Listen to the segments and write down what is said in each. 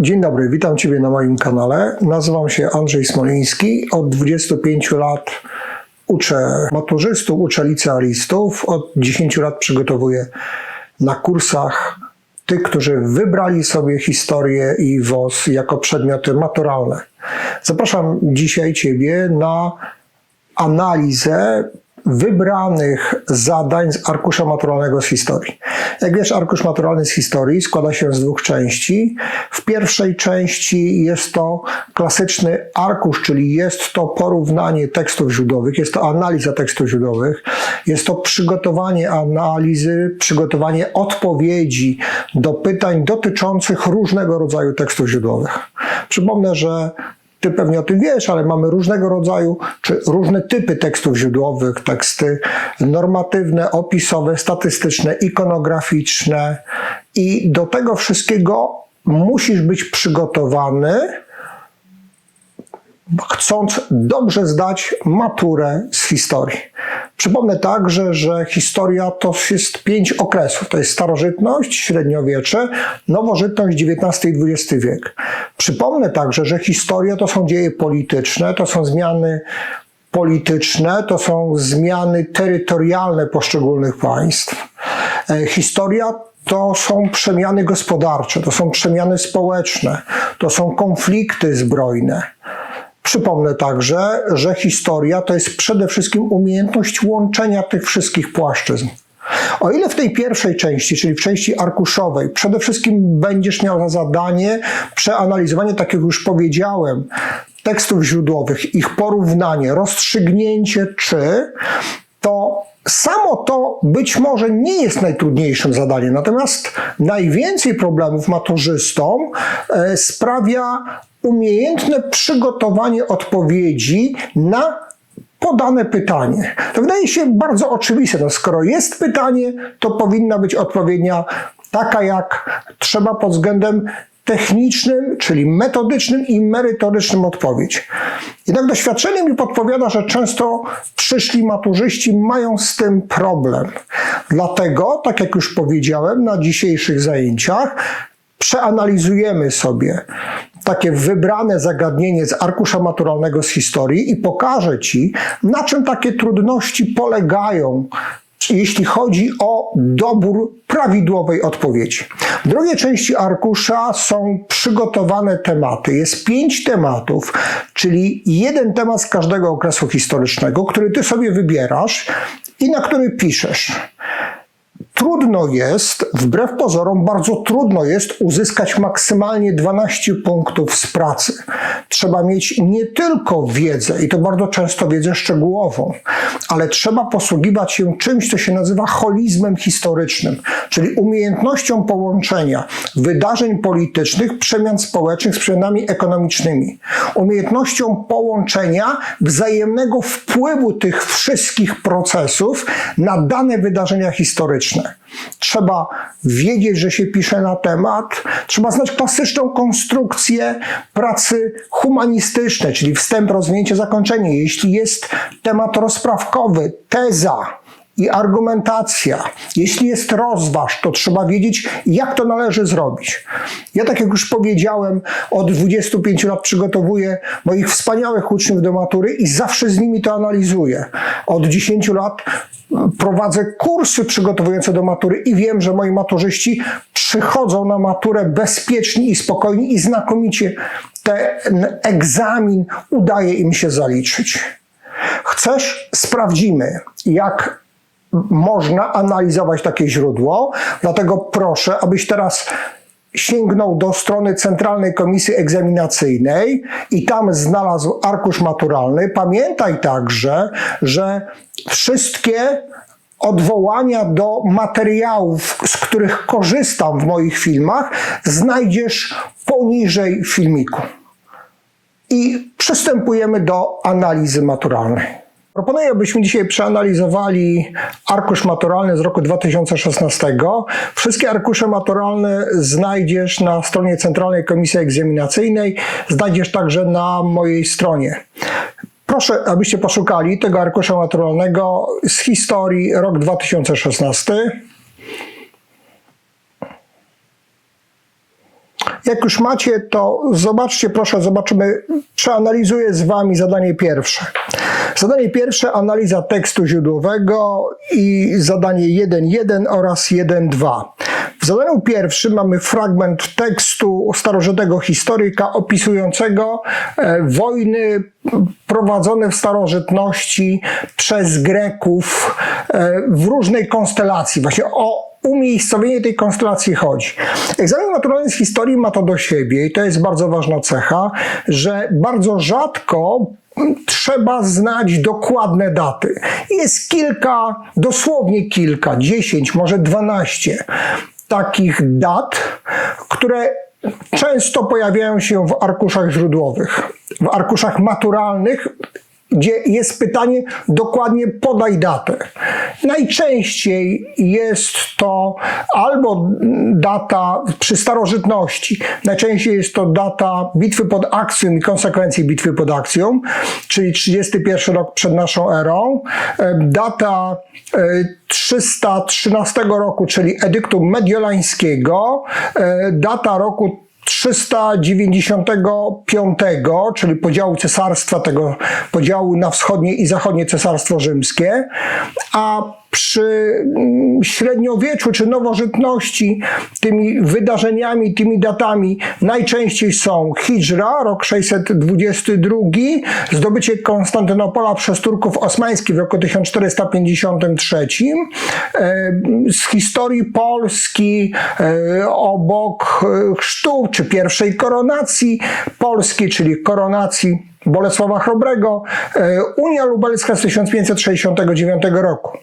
Dzień dobry, witam Ciebie na moim kanale. Nazywam się Andrzej Smoliński. Od 25 lat uczę maturzystów, uczę licealistów. Od 10 lat przygotowuję na kursach tych, którzy wybrali sobie historię i WOS jako przedmioty maturalne. Zapraszam dzisiaj Ciebie na analizę wybranych zadań z arkusza maturalnego z historii. Jak wiesz, arkusz maturalny z historii składa się z dwóch części. W pierwszej części jest to klasyczny arkusz, czyli jest to porównanie tekstów źródłowych, jest to analiza tekstów źródłowych, jest to przygotowanie analizy, przygotowanie odpowiedzi do pytań dotyczących różnego rodzaju tekstów źródłowych. Przypomnę, że ty pewnie o tym wiesz, ale mamy różnego rodzaju, czy różne typy tekstów źródłowych, teksty normatywne, opisowe, statystyczne, ikonograficzne i do tego wszystkiego musisz być przygotowany, chcąc dobrze zdać maturę z historii. Przypomnę także, że historia to jest pięć okresów. To jest starożytność, średniowiecze, nowożytność, XIX i XX wiek. Przypomnę także, że historia to są dzieje polityczne, to są zmiany polityczne, to są zmiany terytorialne poszczególnych państw. E, Historia to są przemiany gospodarcze, to są przemiany społeczne, to są konflikty zbrojne. Przypomnę także, że historia to jest przede wszystkim umiejętność łączenia tych wszystkich płaszczyzn. O ile w tej pierwszej części, czyli w części arkuszowej, przede wszystkim będziesz miał za zadanie przeanalizowanie, tak jak już powiedziałem, tekstów źródłowych, ich porównanie, rozstrzygnięcie, czy to samo to być może nie jest najtrudniejszym zadaniem, natomiast najwięcej problemów maturzystom e, sprawia umiejętne przygotowanie odpowiedzi na podane pytanie. To wydaje się bardzo oczywiste. No, skoro jest pytanie, to powinna być odpowiednia taka, jak trzeba pod względem technicznym, czyli metodycznym i merytorycznym odpowiedź. Jednak doświadczenie mi podpowiada, że często przyszli maturzyści mają z tym problem. Dlatego, tak jak już powiedziałem na dzisiejszych zajęciach, przeanalizujemy sobie takie wybrane zagadnienie z arkusza maturalnego z historii i pokażę Ci, na czym takie trudności polegają, jeśli chodzi o dobór prawidłowej odpowiedzi. W drugiej części arkusza są przygotowane tematy. Jest pięć tematów, czyli jeden temat z każdego okresu historycznego, który Ty sobie wybierasz i na który piszesz. Trudno jest, wbrew pozorom, bardzo trudno jest uzyskać maksymalnie 12 punktów z pracy. Trzeba mieć nie tylko wiedzę, i to bardzo często wiedzę szczegółową, ale trzeba posługiwać się czymś, co się nazywa holizmem historycznym, czyli umiejętnością połączenia wydarzeń politycznych, przemian społecznych z przemianami ekonomicznymi, umiejętnością połączenia wzajemnego wpływu tych wszystkich procesów na dane wydarzenia historyczne. Trzeba wiedzieć, że się pisze na temat, trzeba znać klasyczną konstrukcję pracy humanistycznej, czyli wstęp, rozwinięcie, zakończenie. Jeśli jest temat rozprawkowy, teza, i argumentacja. Jeśli jest rozważ, to trzeba wiedzieć, jak to należy zrobić. Ja, tak jak już powiedziałem, od 25 lat przygotowuję moich wspaniałych uczniów do matury i zawsze z nimi to analizuję. Od 10 lat prowadzę kursy przygotowujące do matury i wiem, że moi maturzyści przychodzą na maturę bezpieczni i spokojni i znakomicie ten egzamin udaje im się zaliczyć. Chcesz? Sprawdzimy, jak można analizować takie źródło. Dlatego proszę, abyś teraz sięgnął do strony Centralnej Komisji Egzaminacyjnej i tam znalazł arkusz maturalny. Pamiętaj także, że wszystkie odwołania do materiałów, z których korzystam w moich filmach, znajdziesz poniżej filmiku. I przystępujemy do analizy maturalnej. Proponuję, abyśmy dzisiaj przeanalizowali arkusz maturalny z roku 2016. Wszystkie arkusze maturalne znajdziesz na stronie Centralnej Komisji Egzaminacyjnej, znajdziesz także na mojej stronie. Proszę, abyście poszukali tego arkusza maturalnego z historii rok 2016. Jak już macie, to zobaczcie, proszę, zobaczymy, przeanalizuję z Wami zadanie pierwsze. Zadanie pierwsze, analiza tekstu źródłowego i zadanie 1.1 oraz 1.2. W zadaniu pierwszym mamy fragment tekstu starożytnego historyka opisującego e, wojny prowadzone w starożytności przez Greków e, w różnej konstelacji. Właśnie o umiejscowienie tej konstelacji chodzi. Egzamin maturalny z historii ma to do siebie i to jest bardzo ważna cecha, że bardzo rzadko trzeba znać dokładne daty. Jest kilka, dosłownie kilka, dziesięć, może dwanaście takich dat, które często pojawiają się w arkuszach źródłowych, w arkuszach maturalnych, gdzie jest pytanie dokładnie podaj datę. Najczęściej jest to albo data przy starożytności, najczęściej jest to data bitwy pod Akcją i konsekwencji bitwy pod Akcją, czyli 31 rok przed naszą erą, e, data e, 313 roku, czyli edyktu mediolańskiego, e, data roku 395, czyli podziału cesarstwa, tego podziału na wschodnie i zachodnie cesarstwo rzymskie, a przy mm, średniowieczu czy nowożytności tymi wydarzeniami, tymi datami najczęściej są Hijra, rok 622, zdobycie Konstantynopola przez Turków osmańskich w roku 1453, e, z historii Polski e, obok e, chrztu czy pierwszej koronacji Polski, czyli koronacji Bolesława Chrobrego, Unia Lubelska z 1569 roku.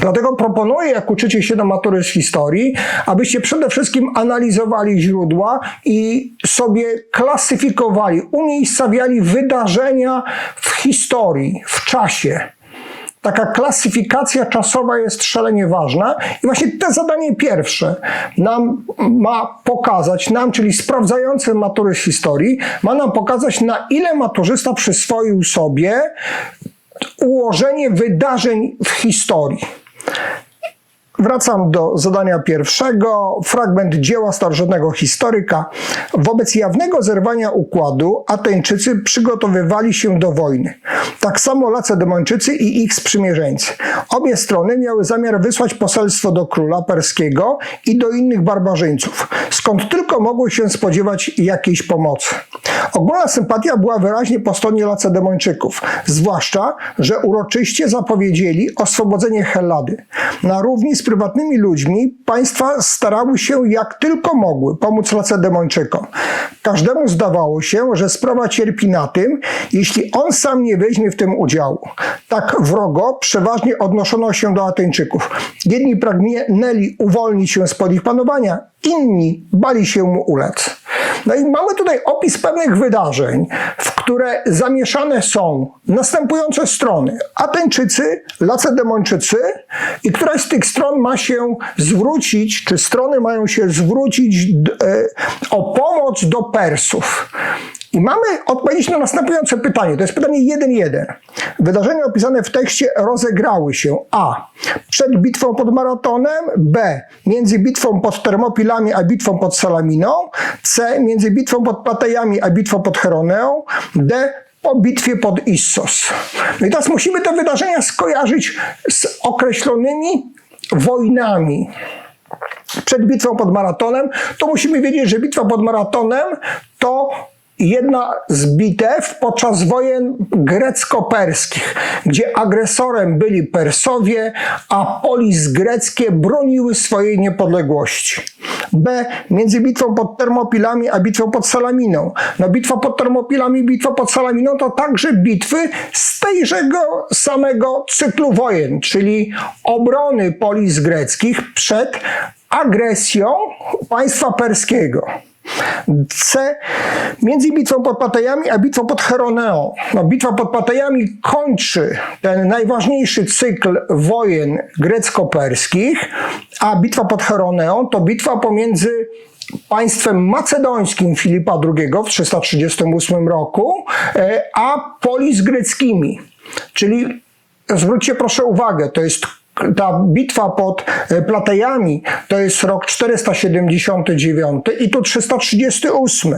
Dlatego proponuję, jak uczycie się do matury z historii, abyście przede wszystkim analizowali źródła i sobie klasyfikowali, umiejscawiali wydarzenia w historii, w czasie. Taka klasyfikacja czasowa jest szalenie ważna i właśnie to zadanie pierwsze nam ma pokazać, nam, czyli sprawdzający matury z historii, ma nam pokazać, na ile maturzysta przyswoił sobie ułożenie wydarzeń w historii. Wracam do zadania pierwszego. Fragment dzieła starożytnego historyka. Wobec jawnego zerwania układu Ateńczycy przygotowywali się do wojny. Tak samo Lacedemończycy i ich sprzymierzeńcy. Obie strony miały zamiar wysłać poselstwo do króla perskiego i do innych barbarzyńców, skąd tylko mogły się spodziewać jakiejś pomocy. Ogólna sympatia była wyraźnie po stronie Lacedemończyków, zwłaszcza, że uroczyście zapowiedzieli oswobodzenie Hellady. Na równi z prywatnymi ludźmi państwa starały się jak tylko mogły pomóc Lacedemończykom. Każdemu zdawało się, że sprawa cierpi na tym, jeśli on sam nie weźmie w tym udziału. Tak wrogo przeważnie odnoszono się do Ateńczyków. Jedni pragnęli uwolnić się spod ich panowania, inni bali się mu ulec. No i mamy tutaj opis pewnych wydarzeń, w które zamieszane są następujące strony. Ateńczycy, Lacedemończycy i któraś z tych stron ma się zwrócić, czy strony mają się zwrócić e, o pomoc do Persów. I mamy odpowiedzieć na następujące pytanie. To jest pytanie 1.1. Wydarzenia opisane w tekście rozegrały się A. Przed bitwą pod Maratonem, B. Między bitwą pod Termopilami a bitwą pod Salaminą, C. Między bitwą pod Platejami a bitwą pod Heroneą, D po bitwie pod Issos. No i teraz musimy te wydarzenia skojarzyć z określonymi wojnami. Przed bitwą pod Maratonem, to musimy wiedzieć, że bitwa pod Maratonem to jedna z bitew podczas wojen grecko-perskich, gdzie agresorem byli Persowie, a polis greckie broniły swojej niepodległości. B. Między bitwą pod Termopilami a bitwą pod Salaminą. No bitwa pod Termopilami bitwa pod Salaminą to także bitwy z tejżego samego cyklu wojen, czyli obrony polis greckich przed agresją państwa perskiego. C. Między bitwą pod Patejami a bitwą pod Heroneą. No, bitwa pod Patejami kończy ten najważniejszy cykl wojen grecko-perskich, a bitwa pod Heroneą to bitwa pomiędzy państwem macedońskim Filipa II w 338 roku, e, a polis greckimi. Czyli zwróćcie proszę uwagę, to jest ta bitwa pod e, Platejami to jest rok 479 i tu 338,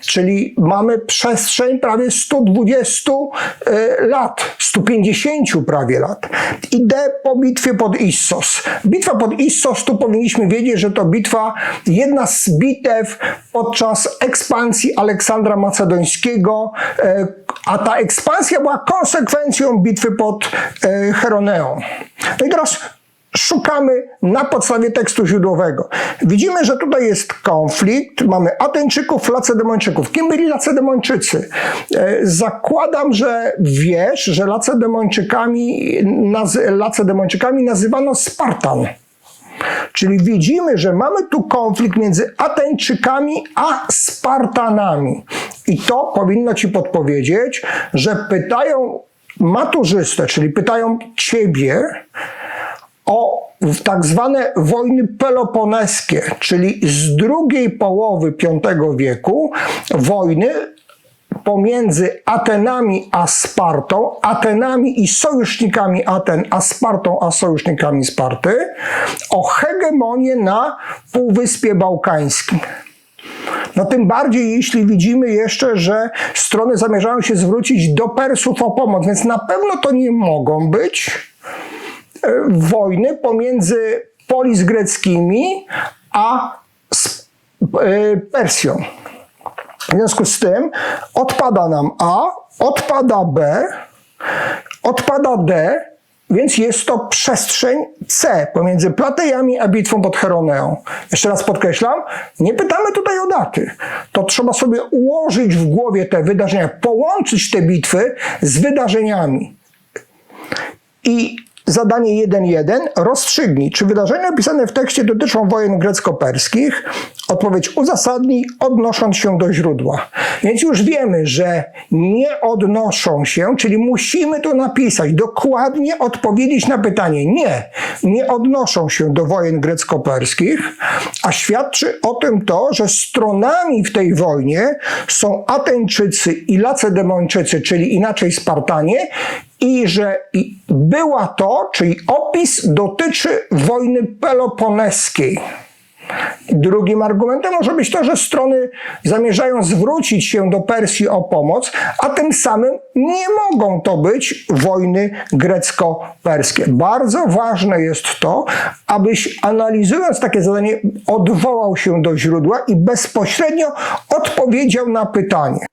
czyli mamy przestrzeń prawie 120 e, lat, 150 prawie lat. Idę po bitwie pod Issos. Bitwa pod Issos, tu powinniśmy wiedzieć, że to bitwa, jedna z bitew podczas ekspansji Aleksandra Macedońskiego, e, a ta ekspansja była konsekwencją bitwy pod e, Heroneą. No i teraz szukamy na podstawie tekstu źródłowego. Widzimy, że tutaj jest konflikt, mamy Ateńczyków, Lacedemończyków. Kim byli Lacedemończycy? E, Zakładam, że wiesz, że Lacedemończykami, nazy- Lacedemończykami nazywano Spartan. Czyli widzimy, że mamy tu konflikt między Ateńczykami a Spartanami. I to powinno ci podpowiedzieć, że pytają maturzystę, czyli pytają ciebie o tak zwane wojny peloponeskie, czyli z drugiej połowy V wieku wojny pomiędzy Atenami a Spartą, Atenami i sojusznikami Aten, a Spartą a sojusznikami Sparty, o hegemonię na Półwyspie Bałkańskim. No tym bardziej, jeśli widzimy jeszcze, że strony zamierzają się zwrócić do Persów o pomoc, więc na pewno to nie mogą być e, wojny pomiędzy polis greckimi a e, Persją. W związku z tym odpada nam A, odpada B, odpada D, więc jest to przestrzeń C pomiędzy Platejami a bitwą pod Heroneą. Jeszcze raz podkreślam, nie pytamy tutaj o daty. To trzeba sobie ułożyć w głowie te wydarzenia, połączyć te bitwy z wydarzeniami. I zadanie 1.1 rozstrzygnij, czy wydarzenia opisane w tekście dotyczą wojen grecko-perskich. Odpowiedź uzasadnij, odnosząc się do źródła. Więc już wiemy, że nie odnoszą się, czyli musimy tu napisać, dokładnie odpowiedzieć na pytanie. Nie, nie odnoszą się do wojen grecko-perskich, a świadczy o tym to, że stronami w tej wojnie są Ateńczycy i Lacedemończycy, czyli inaczej Spartanie, i że była to, czyli opis dotyczy wojny peloponeskiej. Drugim argumentem może być to, że strony zamierzają zwrócić się do Persji o pomoc, a tym samym nie mogą to być wojny grecko-perskie. Bardzo ważne jest to, abyś analizując takie zadanie odwołał się do źródła i bezpośrednio odpowiedział na pytanie.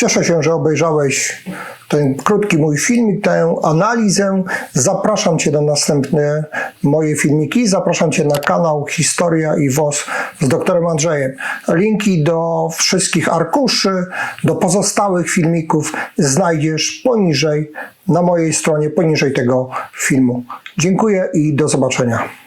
Cieszę się, że obejrzałeś ten krótki mój filmik, tę analizę. Zapraszam Cię na następne moje filmiki. Zapraszam Cię na kanał Historia i WOS z doktorem Andrzejem. Linki do wszystkich arkuszy, do pozostałych filmików znajdziesz poniżej, na mojej stronie, poniżej tego filmu. Dziękuję i do zobaczenia.